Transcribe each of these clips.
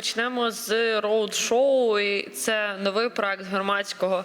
Почнемо з роуд-шоу. Це новий проект громадського.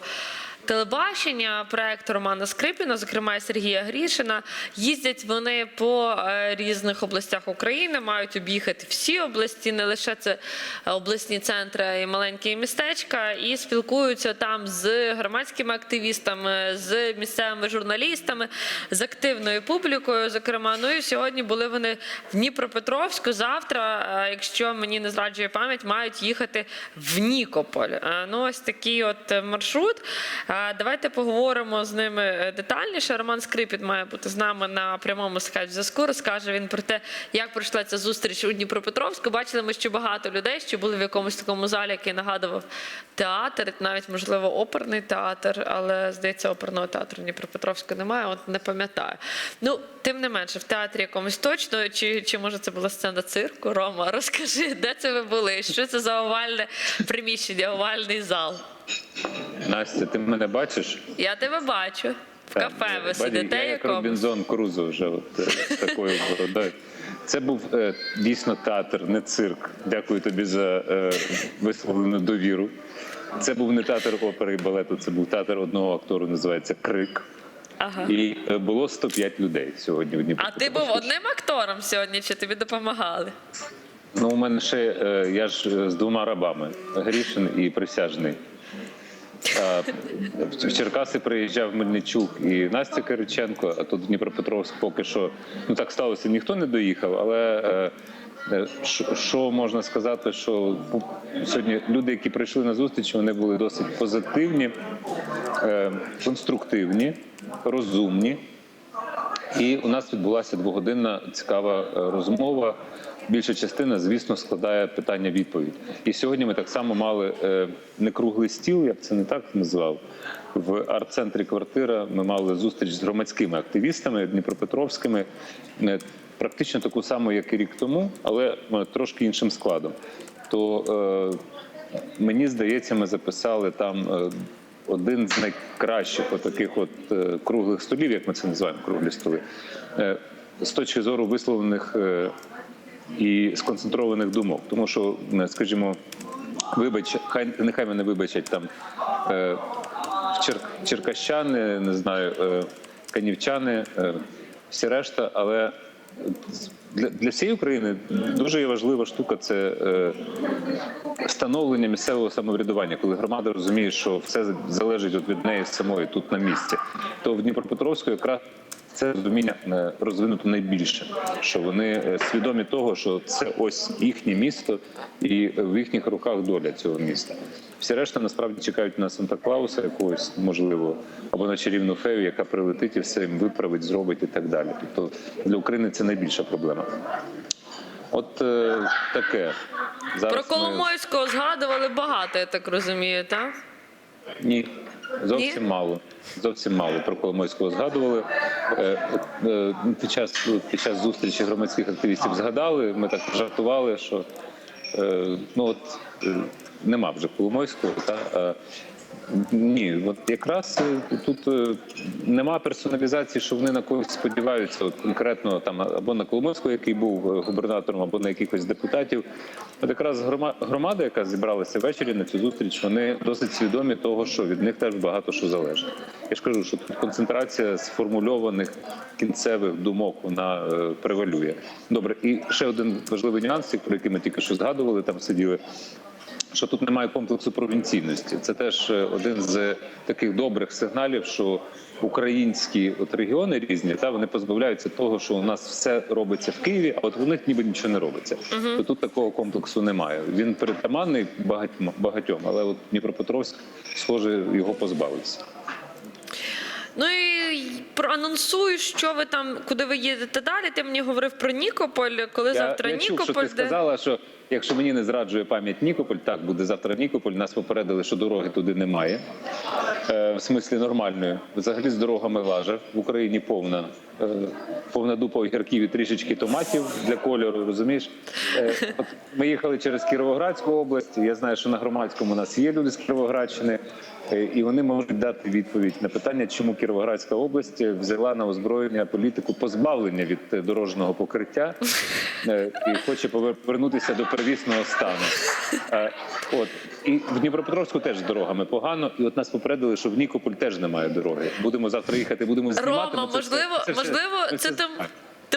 Телебачення, проект Романа Скрипіна, зокрема Сергія Грішина, їздять вони по е, різних областях України, мають об'їхати всі області, не лише це обласні центри і маленькі містечка, і спілкуються там з громадськими активістами, з місцевими журналістами, з активною публікою. Зокрема, ну і сьогодні були вони в Дніпропетровську. Завтра, е, якщо мені не зраджує пам'ять, мають їхати в Нікополь. Е, Ну, ось такий от маршрут. Давайте поговоримо з ними е, детальніше. Роман Скрипіт має бути з нами на прямому скайп зв'язку. Розкаже він про те, як пройшла ця зустріч у Дніпропетровську. Бачили ми, що багато людей, що були в якомусь такому залі, який нагадував театр, навіть можливо оперний театр, але здається, оперного театру Дніпропетровську немає. От не пам'ятаю. Ну, тим не менше, в театрі якомусь точно, чи, чи може це була сцена цирку? Рома, розкажи, де це ви були? Що це за овальне приміщення, овальний зал? Настя, ти мене бачиш? Я тебе бачу. В Так, кафе ви сидите Я як. Робінзон Крузо вже от, е, з такою бородою. Це був е, дійсно театр, не цирк. Дякую тобі за е, висловлену довіру. Це був не театр опери і балету, це був театр одного актору, називається Крик. Ага. І е, було 105 людей сьогодні в А ти був одним актором сьогодні, чи тобі допомагали? Ну, у мене ще е, я ж е, з двома рабами: Грішин і присяжний. В Черкаси приїжджав Мельничук і Настя Кириченко, а тут Дніпропетровськ поки що ну так сталося, ніхто не доїхав, але. е, е, Що можна сказати, що сьогодні люди, які прийшли на зустріч, вони були досить позитивні, е, конструктивні, розумні. І у нас відбулася двогодинна цікава е, розмова. Більша частина, звісно, складає питання відповідь. І сьогодні ми так само мали е, не круглий стіл, я б це не так назвав. В арт-центрі квартира ми мали зустріч з громадськими активістами дніпропетровськими, е, практично таку саму, як і рік тому, але трошки іншим складом. То мені здається, ми записали там. Один з найкращих таких от е, круглих столів, як ми це називаємо, круглі столи, е, з точки зору висловлених е, і сконцентрованих думок. Тому що, скажімо, вибач, хай нехай мене вибачать там чер, черкащани, не знаю, канівчани, всі решта, але. Для, для всієї України дуже є важлива штука це е, встановлення місцевого самоврядування, коли громада розуміє, що все залежить від неї самої тут на місці. То в Дніпропетровську якраз це розуміння е, розвинуто найбільше, що вони е, свідомі того, що це ось їхнє місто, і в їхніх руках доля цього міста. Всі решта насправді чекають на Санта Клауса якогось, можливо, або на чарівну фею, яка прилетить і все їм виправить, зробить і так далі. Тобто для України це найбільша проблема. От е, таке. Зараз Про ми- Коломойського згадували багато, я так розумію, так? Ні, зовсім Ні? мало. Зовсім мало про Коломойського згадували. Е, е, Під час, під час зустрічі громадських активістів згадали. Ми так жартували, що е, ну от нема вже Коломойського. Та, ні, от якраз е, тут е, нема персоналізації, що вони на когось сподіваються, от конкретно там або на Коломойського, який був е, губернатором, або на якихось депутатів. От якраз громада, яка зібралася ввечері на цю зустріч, вони досить свідомі того, що від них теж багато що залежить. Я ж кажу, що тут концентрація сформульованих кінцевих думок вона превалює. Добре, і ще один важливий нюанс, про який ми тільки що згадували, там сиділи що тут немає комплексу провінційності. Це теж е, один з таких добрих сигналів, що українські от регіони різні та вони позбавляються того, що у нас все робиться в Києві, а от у них ніби нічого не робиться. То тут такого комплексу немає. Він перетаманний багатьом, багатьом, але от Дніпропетровськ, схоже, його позбавився. Ну і проанонсую, що ви там, куди ви їдете далі. Ти мені говорив про Нікополь, коли завтра я чув, Нікополь. що ти де- сказала, що якщо мені не зраджує пам'ять Нікополь, так буде завтра Нікополь. Нас попередили, що дороги туди немає. Е, в смислі нормальної. Взагалі з дорогами лажа. В Україні повна е, повна дупа огірків і трішечки томатів для кольору. Розумієш? Е, ми їхали через Кіровоградську область. Я знаю, що на громадському у нас є люди з Кіровоградщини, е, і вони можуть дати відповідь на питання, чому Кіровоградська область взяла на озброєння політику позбавлення від дорожнього покриття і хоче повернутися до первісного стану. От і в Дніпропетровську теж з дорогами погано. І от нас попередили, що в Нікополь теж немає дороги. Будемо завтра їхати, будемо знімати. Рома, ну, це можливо, це можливо, це це там.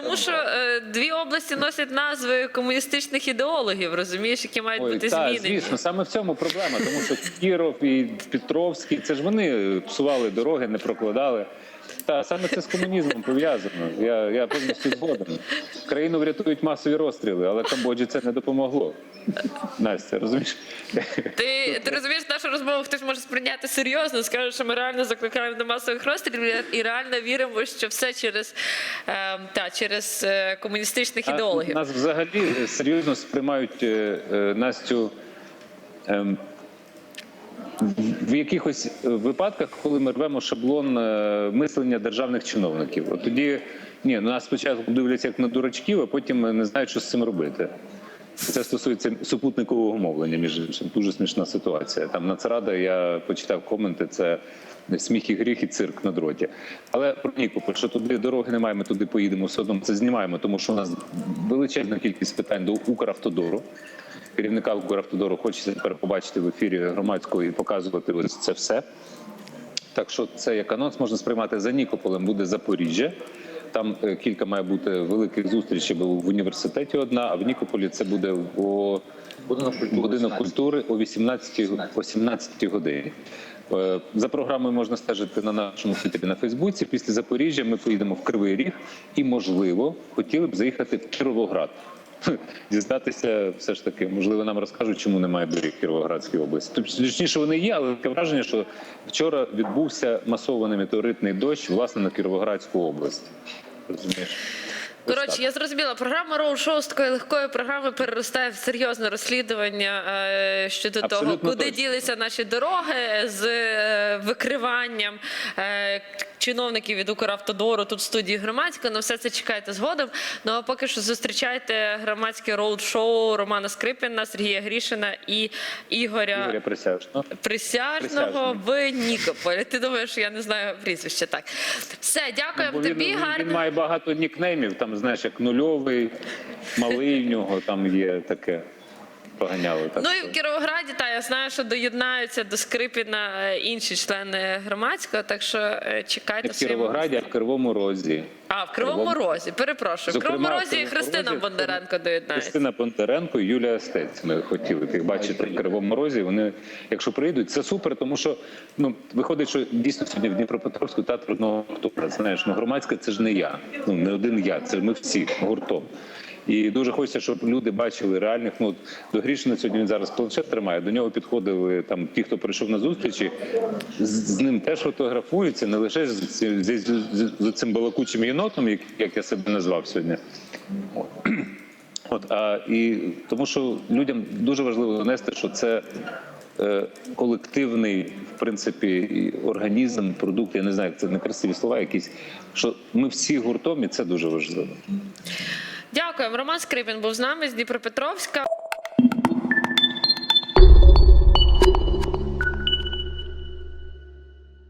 Тому що е, дві області носять назви комуністичних ідеологів, розумієш, які мають Ой, бути та, змінені. звісно, саме в цьому проблема, тому що Кіров і Петровський, це ж вони псували дороги, не прокладали. Та саме це з комунізмом пов'язано. Я, я повністю згоден. Країну врятують масові розстріли, але Камбоджі це не допомогло. Настя, розумієш? Ти, ти розумієш, нашу розмову хтось може сприйняти серйозно, скаже, що ми реально закликаємо до масових розстрілів і реально віримо, що все через, е, та, через е, комуністичних ідеологів. Нас взагалі е, серйозно сприймають е, Настю ем, в якихось випадках, коли ми рвемо шаблон мислення державних чиновників. От тоді ні, ну нас спочатку дивляться як на дурачків, а потім не знають, що з цим робити. Це стосується супутникового мовлення, між іншим. Дуже смішна ситуація. Там Нацрада, я почитав коменти, це сміх і гріх і цирк на дроті. Але про Нікополь, що туди дороги немає, ми туди поїдемо все одно. Це знімаємо, тому що у нас величезна кількість питань до Укравтодору. Керівника Укравтодору хочеться тепер побачити в ефірі громадського і показувати ось це все. Так що це як анонс можна сприймати за Нікополем буде Запоріжжя. Там е, кілька має бути великих зустрічей, бо в університеті одна, а в Нікополі це буде о будинок культури о 18 о 17 годині. Е, За програмою можна стежити на нашому твіттері на Фейсбуці. Після Запоріжжя ми поїдемо в Кривий Ріг і, можливо, хотіли б заїхати в Кіровоград. Дізнатися, все ж таки, можливо, нам розкажуть, чому немає доріг в Кіровоградській області. Тобто, точніше, вони є, але таке враження, що вчора відбувся масований метеоритний дощ власне на Кіровоградську область. Розумієш? Коротше, я зрозуміла, програма роуд-шоу з такої легкої програми переростає в серйозне розслідування е, щодо того, куди точно. ділися наші дороги з е, викриванням е, чиновників від Укравтодору тут в студії громадська. На все це чекайте згодом. Ну а поки що зустрічайте громадське роуд-шоу Романа Скрипіна, Сергія Грішина і Ігоря Ігоря Присяжного. Присяжного в Нікополі. Ти думаєш, я не знаю прізвище. Так, все, дякуємо Бо він, тобі. він, гарно. він має багато нікнеймів, там, знаєш, як нульовий, малий в нього там є таке. Поганяли. Так Ну і в Кіровограді, та я знаю, що доєднаються до Скрипіна е, інші члени громадського, так що е, чекайте Не в своїм- Кіровограді, а в Кривому Розі. А, в Кривому Кривому- Розі, перепрошую. В Зокрема, Кривому Розі і Христина Розі- Бондаренко доєднається. Христина Понтаренко і Юлія Стець. Ми хотіли їх бачити в Кривому Розі. Вони, якщо прийдуть, це супер, тому що ну виходить, що дійсно сьогодні в Дніпропетровську театр одного актора. Знаєш, ну громадське це ж не я. Ну не один я. Це ми всі гуртом. І дуже хочеться, щоб люди бачили реальних. Ну до Грішина сьогодні він зараз планшет тримає. До нього підходили там ті, хто прийшов на зустрічі, з, з ним теж фотографуються, не лише з, з, з, з, з цим балакучим єнотом, як, як я себе назвав сьогодні. От а і тому, що людям дуже важливо донести, що це е, колективний, в принципі, організм, продукт. Я не знаю, це не красиві слова, якісь що ми всі гуртом, і це дуже важливо. Дякуємо. Роман Скрипін був з нами з Дніпропетровська.